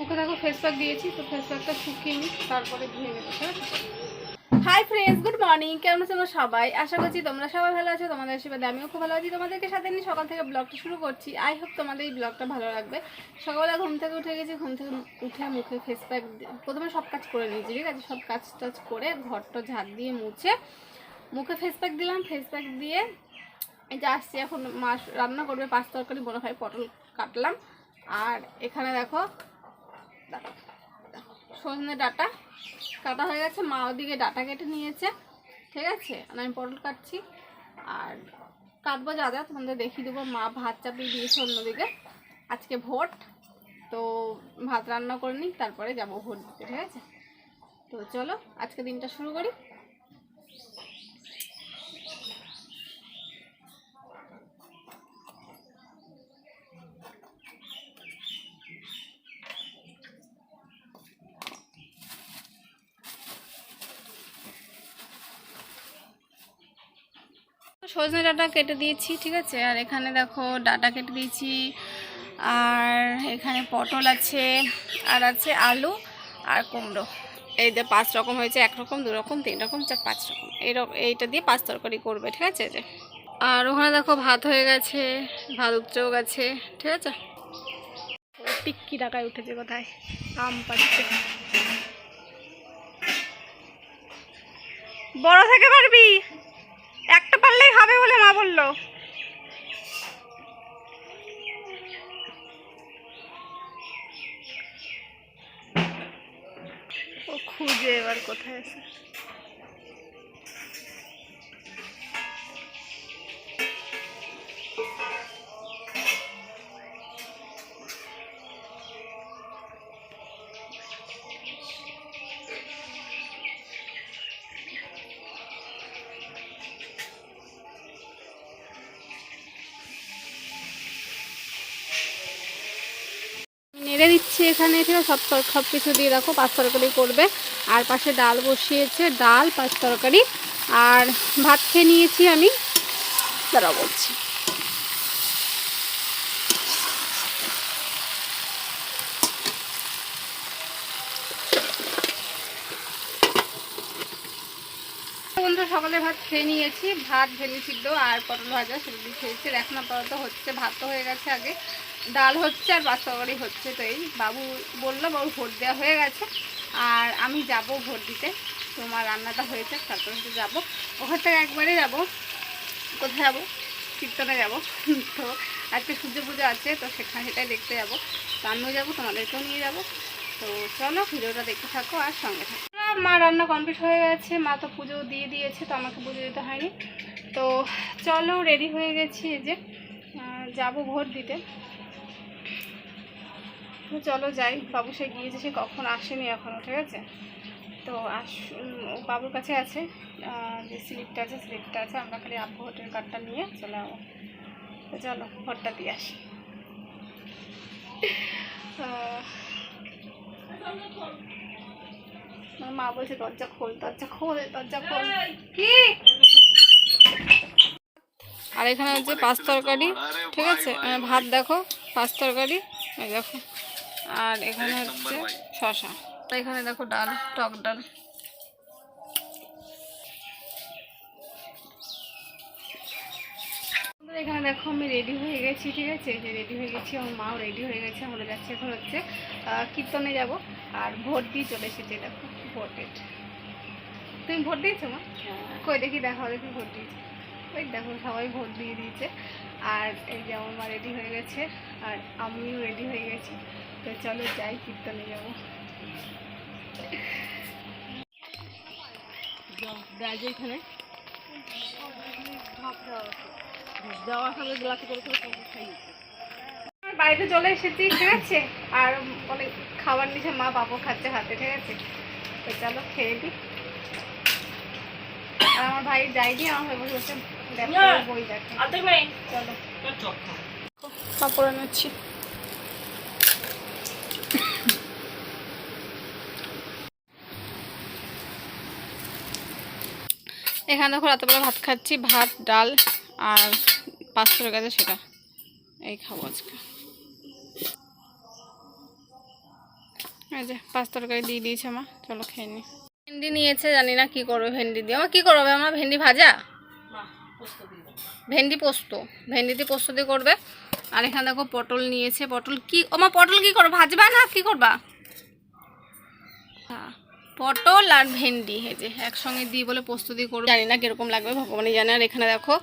মুখে দেখো face pack দিয়েছি তো ফেস প্যাকটা শুকিয়ে তারপরে ধুয়ে নেব হাই ফ্রেন্ডস গুড মর্নিং কেমন আছো সবাই? আশা করছি তোমরা সবাই ভালো আছো তোমাদের আশীর্বাদে আমিও খুব ভালো আছি। তোমাদেরকে সাথে নিয়ে সকাল থেকে ব্লগটা শুরু করছি। আই হোপ তোমাদের এই ব্লগটা ভালো লাগবে। সকালবেলা ঘুম থেকে উঠে গেছি ঘুম থেকে উঠে মুখে ফেস প্যাক প্রথমে সব কাজ করে নিয়েছি ঠিক আছে? সব কাজ টাজ করে ঘরটা ঝাড় দিয়ে মুছে মুখে ফেস প্যাক দিলাম ফেস প্যাক দিয়ে এই যে আসছি এখন মাছ রান্না করবে পাঁচ তরকারি মনে হয় পটল কাটলাম। আর এখানে দেখো, সজনে ডাটা কাটা হয়ে গেছে। মা ওদিকে ডাটা কেটে নিয়েছে, ঠিক আছে? আমি পটল কাটছি। আর কাটবো যা যা, তোমাদের দেখিয়ে দেবো। মা ভাত চাপিয়ে দিয়েছে অন্যদিকে। আজকে ভোট, তো ভাত রান্না করে নিই, তারপরে যাব ভোট দিতে, ঠিক আছে? তো চলো, আজকে দিনটা শুরু করি। সজনে ডাটা কেটে দিয়েছি, ঠিক আছে? আর এখানে দেখো ডাটা কেটে দিয়েছি, আর এখানে পটল আছে, আর আছে আলু আর কুমড়ো। এই যে পাঁচ রকম হয়েছে, এক রকম, দু রকম, তিন রকম, চার, পাঁচ রকম। এই রকম এইটা দিয়ে পাঁচ তরকারি করবে, ঠিক আছে? যে। আর ওখানে দেখো ভাত হয়ে গেছে, ভাত উপচেও গেছে, ঠিক আছে? টিক্কি টাকায় উঠেছে কোথায়? আম পাচ্ছে বড় থেকে পারবি? একটা পারলেই হবে বলে মা বলল। ও খুঁজে এবার কোথায় আছে? নেড়ে দিচ্ছি এখানে আছে সব সব কিছু দিয়ে রাখো পাঁচ তরকারি করবে। আর পাশে ডাল বসিয়েছে, ডাল, পাঁচ তরকারি। আর ভাত খেয়ে নিয়েছি আমি। তারা বলছি। বন্ধু, সকালে ভাত খেয়ে নিয়েছি। ভাত ভেলি সিদ্ধ আর পটল ভাজা দিয়ে খেয়েছি। এখন আপাতত হচ্ছে ভাত তো হয়ে গেছে আগে। ডাল হচ্ছে আর পাঁচ তরকারি হচ্ছে। তো এই বাবু বলল, বাবু ভোট দেওয়া হয়ে গেছে। আর আমি যাব ভোট দিতে। তোমার রান্নাটা হয়েছে, তারপরে হচ্ছে যাব। ওখান থেকে একবারে যাব। কোথায় যাব? কীর্তনে যাব। তো আজকে সূর্য পুজো আছে, তো সেখানে সেটাই দেখতে যাব। তো আমিও যাব, তোমাদেরকেও নিয়ে যাব। তো চলো, ভিডিওটা দেখতে থাকো আর সঙ্গে থাকো। মা রান্না কমপ্লিট হয়ে গেছে, মা তো পুজো দিয়ে দিয়েছে, তো আমাকে পুজো দিতে হয়নি। তো চলো রেডি হয়ে গেছি যে যাব ভোট দিতে। তো চলো যাই, বাবু সে গিয়েছে, সে কখন আসেনি এখনও ঠিক আছে? তো আস বাবুর কাছে আছে যে স্লিপটা আছে স্লিপটা আছে, আমরা খালি আপ ভোটের কার্ডটা নিয়ে চলে যাব। তো চলো ভোটটা দিয়ে আসি। আমার মা বলছে দরজা খোল দরজা খোল দরজা খোল। কি? আর এখানে হচ্ছে পাঁচ তরকারি ঠিক আছে? ভাত দেখো পাঁচ তরকারি দেখো। আর এখানে হচ্ছে শশা এখানে দেখো ডাল টক ডাল। এখানে দেখো আমি রেডি হয়ে গেছি ঠিক আছে? যে রেডি হয়ে গেছি আমার মাও রেডি হয়ে গেছে আমরা যাচ্ছি এখন হচ্ছে কীর্তনে যাব। আর ভোট দিয়ে চলে এসেছি দেখো ভোটের। তুমি ভোট দিয়েছ মা? কই দেখি দেখো দেখি ভোট দিয়েছি। ওই দেখো সবাই ভোট দিয়ে দিয়েছে। আর এই যে আমার মা রেডি হয়ে গেছে আর আমিও রেডি হয়ে গেছি। তো চলো যাই কীর্তনে যাব। এখানে। দেওয়ার সঙ্গে গ্লাসে করে করে সব খাইয়েছে বাড়িতে চলে এসেছি ঠিক আছে? আর অনেক খাবার নিচে মা বাবু খাচ্ছে হাতে ঠিক আছে? তো চলো খেয়ে দিই আর আমার ভাই যাইনি আমার ভাই বসে বসে বই দেখে। চলো। কাপড় আনাচ্ছি এখানে দেখো রাতেবেলা ভাত খাচ্ছি ভাত ডাল আর পাঁচশো টাকা সেটা। এই খাব আজকে। এই যে পাঁচ তরকারি দিয়ে দিয়েছে আমার চলো খেয়ে নি। ভেন্ডি নিয়েছে জানি না কি করবে ভেন্ডি দিয়ে। আমার কি করবে? আমার ভেন্ডি ভাজা? ভেন্ডি পোস্ত ভেন্ডি দিয়ে পোস্ত দিয়ে করবে। আর এখানে দেখো পটল নিয়েছে। পটল কি আমার পটল কি করবে? ভাজবা না? কি করবা? হ্যাঁ, পটল আর ভেন্ডি, এই যে একসঙ্গে দিই বলে দিয়ে করব। জানি না কীরকম লাগবে, ভগবানই জানে। আর এখানে দেখো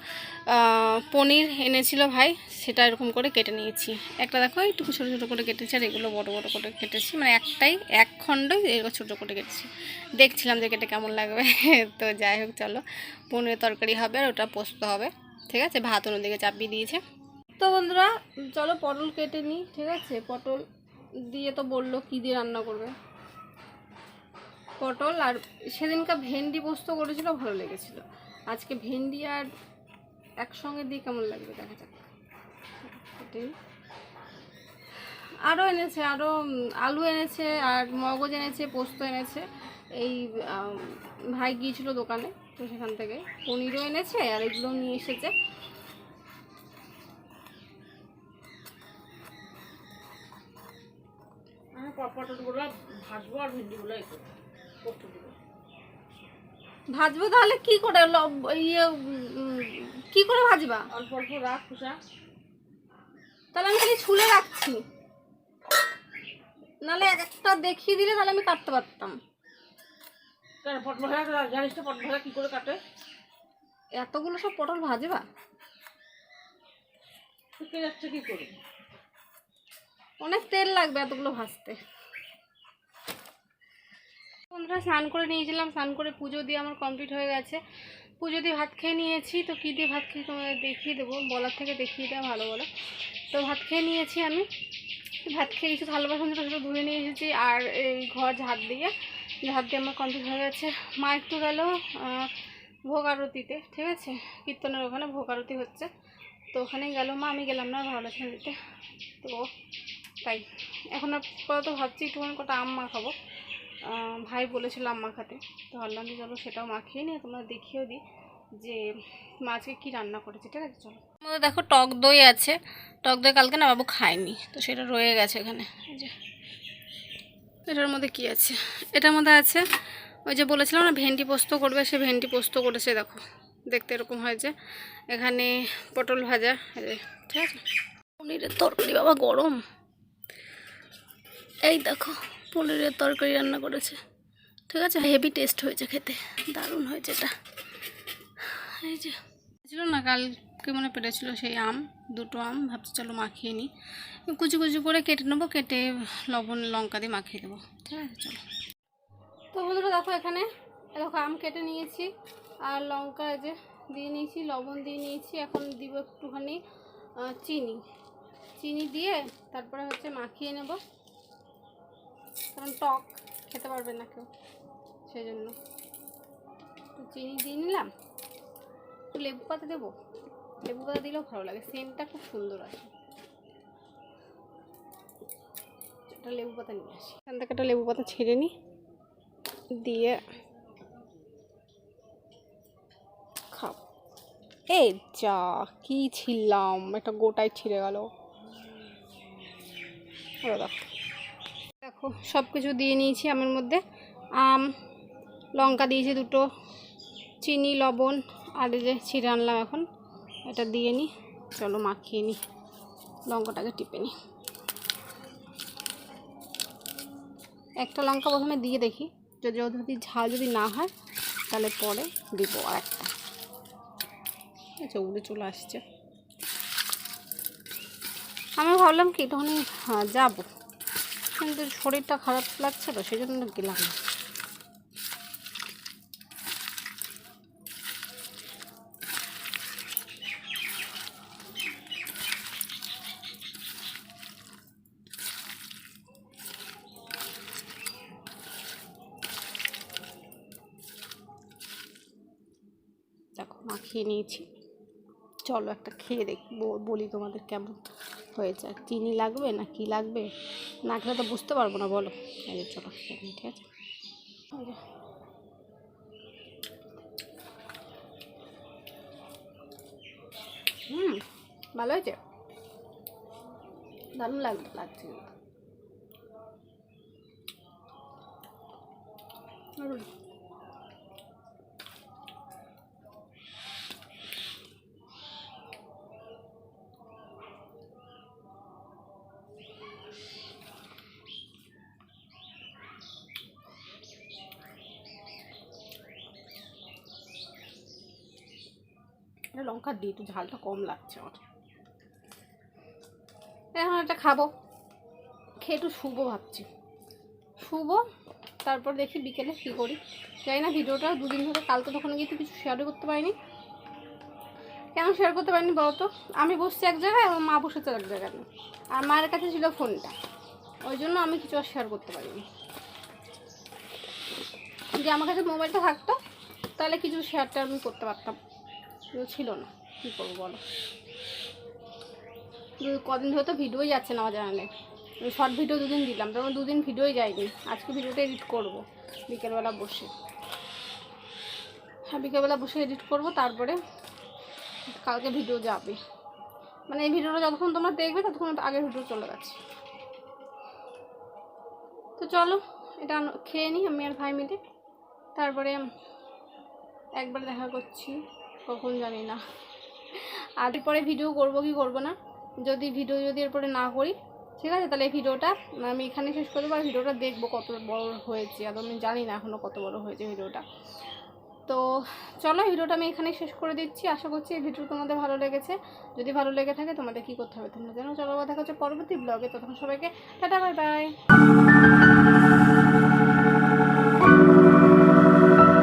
পনির এনেছিল ভাই, সেটা এরকম করে কেটে নিয়েছি। একটা দেখো একটু ছোটো ছোটো করে কেটেছি, আর এগুলো বড়ো বড়ো করে কেটেছি। মানে একটাই, এক খণ্ডই এগুলো ছোটো করে কেটেছি। দেখছিলাম যে কেটে কেমন লাগবে। তো যাই হোক, চলো। পনিরের তরকারি হবে, আর ওটা পোস্ত হবে। ঠিক আছে? ভাত অন্যদিকে চাপিয়ে দিয়েছে। তো বন্ধুরা, চলো পটল কেটে নিই, ঠিক আছে? পটল দিয়ে তো বলল কী দিয়ে রান্না করবে। পটল আর সেদিনকার ভেন্ডি পোস্ত করেছিল, ভালো লেগেছিল। আজকে ভেন্ডি আর একসঙ্গে দিয়ে কেমন লাগবে দেখা যাক। আরও এনেছে, আরও আলু এনেছে, আর মগজ এনেছে, পোস্ত এনেছে। এই ভাই গিয়েছিল দোকানে, তো সেখান থেকে পনিরও এনেছে, আর এগুলো নিয়ে এসেছে। পটলগুলো ভাজবো আর ভেন্ডিগুলো ভাজবো তাহলে কি করে? ইয়ে কি করে ভাজবা? অল্প অল্প রাখ খোসা তাহলে আমি খালি ছুলে রাখছি। নাহলে এক একটা দেখিয়ে দিলে তাহলে আমি কাটতে পারতাম। পটল ভাজা জানিস তো পটল ভাজা কী করে কাটে? এতগুলো সব পটল ভাজবা? শুকিয়ে যাচ্ছে কী করে? অনেক তেল লাগবে এতগুলো ভাজতে। বন্ধুরা স্নান করে নিয়েছিলাম স্নান করে পুজো দিয়ে আমার কমপ্লিট হয়ে গেছে। পুজো দিয়ে ভাত খেয়ে নিয়েছি তো কী দিয়ে ভাত খেয়ে তোমাদের দেখিয়ে দেবো বলার থেকে দেখিয়ে দেওয়া ভালো বলো। তো ভাত খেয়ে নিয়েছি আমি ভাত খেয়ে কিছু থালা বাসন ছোটো ধুয়ে নিয়ে এসেছি আর এই ঘর ঝাড় দিয়ে ঝাড় দিয়ে আমার কমপ্লিট হয়ে গেছে। মা একটু গেল ভোগ আরতিতে ঠিক আছে? কীর্তনের ওখানে ভোগ আরতি হচ্ছে। তো ওখানে গেল মা আমি গেলাম না ভালো দিতে তো তাই এখন আপাতত ভাবছি একটুখানি কটা আম মাখাবো। আহ, ভাই বলেছিল আম মাখাতে তো ভাবলাম যে চলো সেটাও মাখিয়ে নিয়ে তোমরা দেখিয়েও দিই যে মাছকে কি রান্না করেছে ঠিক আছে? চলো। আমাদের দেখো টক দই আছে। টক দই কালকে না বাবু খায়নি তো সেটা রয়ে গেছে এখানে। এটার মধ্যে কি আছে? এটার মধ্যে আছে ওই যে বলেছিলাম না ভেন্ডি পোস্ত করবে সে ভেন্ডি পোস্ত করেছে দেখো। দেখতে এরকম হয়েছে। এখানে পটল ভাজা ঠিক আছে? পনিরের তরকারি বাবা গরম। এই দেখো। পনিরের তরকারি রান্না করেছে। ঠিক আছে? হেভি টেস্ট হয়েছে খেতে। দারুণ হয়েছে এটা। এই যে। ছিল না কালকে মনে পেরেছিল সেই আম দুটো আম। ভাবছি চলো মাখিয়ে নিই। কুচি কুচি করে কেটে নেব কেটে লবণ লঙ্কা দিয়ে মাখিয়ে দেবো। ঠিক আছে চলো। তো বন্ধুরা দেখো এখানে। দেখো আম কেটে নিয়েছি। আর লঙ্কা যে দিয়ে নিয়েছি লবণ দিয়ে নিয়েছি। এখন দিব একটুখানি চিনি। চিনি দিয়ে তারপরে হচ্ছে মাখিয়ে নেব। কারণ টক খেতে পারবে না কেউ সেই জন্য চিনি দিয়ে নিলাম। একটু লেবু পাতা দেবো। লেবু পাতা দিলেও ভালো লাগে, সেন্টটা খুব সুন্দর আসে। একটা লেবু পাতা নিয়ে আসি। এখান থেকে একটা লেবু পাতা ছিঁড়ে নিই দিয়ে খাও। এই যা, কি ছিললাম একটা গোটায় ছিঁড়ে গেল। দেখো। দেখো সব কিছু দিয়ে নিয়েছি আমের মধ্যে। আম লঙ্কা দিয়েছি দুটো চিনি লবণ আর যে ছিঁড়ে আনলাম এখন এটা দিয়ে নিই চলো মাখিয়ে নিই লঙ্কাটাকে টিপে নিই একটা লঙ্কা প্রথমে দিয়ে দেখি যদি যদি ঝাল যদি না হয় তাহলে পরে দিব আর একটা। আচ্ছা উড়ে চলে আসছে। আমি ভাবলাম কি একটুখানি হ্যাঁ, যাব। কিন্তু শরীরটা খারাপ লাগছে তো সেই জন্য গেলাম না মাখিয়ে নিয়েছি। চলো একটা খেয়ে দেখ বলি তোমাদের কেমন হয়েছে। আর চিনি লাগবে না কি লাগবে? না খেলে তো বুঝতে পারব না, বলো। চলো ঠিক আছে? হুম, ভালো হয়েছে? দারুণ লাগবে লাগছে কিন্তু। লঙ্কা দিই একটু ঝালটা কম লাগছে আমার। এখন একটা খাব। খেয়ে একটু শুবো ভাবছি। শুবো, তারপর দেখি বিকেলে কী করি। জানি না, ভিডিওটা দুদিন ধরে, কালকে তখন গিয়ে তো কিছু শেয়ারও করতে পারিনি। কেন শেয়ার করতে পারিনি বলতো? আমি বসছি এক জায়গায়, আমার মা বসেছে এক জায়গায়। আর মায়ের কাছে ছিল ফোনটা। ওই জন্য আমি কিছু আর শেয়ার করতে পারিনি। যদি আমার কাছে মোবাইলটা থাকতো, তাহলে কিছু শেয়ারটা আমি করতে পারতাম। ছিল না। কী করব বলো? কদিন ধরে তো ভিডিওই যাচ্ছে না চ্যানেলে আমি শর্ট ভিডিও দুদিন দিলাম তখন দুদিন ভিডিওই যায়নি। আজকে ভিডিওটা এডিট করব, বিকেলবেলা বসে। হ্যাঁ বিকেলবেলা বসে এডিট করব, তারপরে কালকে ভিডিও যাবে। মানে এই ভিডিওটা যতক্ষণ তোমরা দেখবে, ততক্ষণ আগের ভিডিও চলে গেছে। তো চলো, এটা খেয়ে নিই আমি আর ভাই মিলে। তারপরে একবার দেখা করছি। কখন জানি না। আর এরপরে ভিডিও করব কি করব না? যদি ভিডিও যদি এরপরে না করি, ঠিক আছে? তাহলে এই ভিডিওটা আমি এখানে শেষ করে দেবো আর ভিডিওটা দেখব কত বড় হয়েছে। আর আমি জানি না এখনও কত বড় হয়েছে ভিডিওটা তো চলো ভিডিওটা আমি এখানে শেষ করে দিচ্ছি। আশা করছি এই ভিডিও তোমাদের ভালো লেগেছে। যদি ভালো লেগে থাকে, তোমাদের কী করতে হবে তোমরা জানো। চলো দেখা হচ্ছে পরবর্তী ব্লগে তখন সবাইকে, টাটা বাই বাই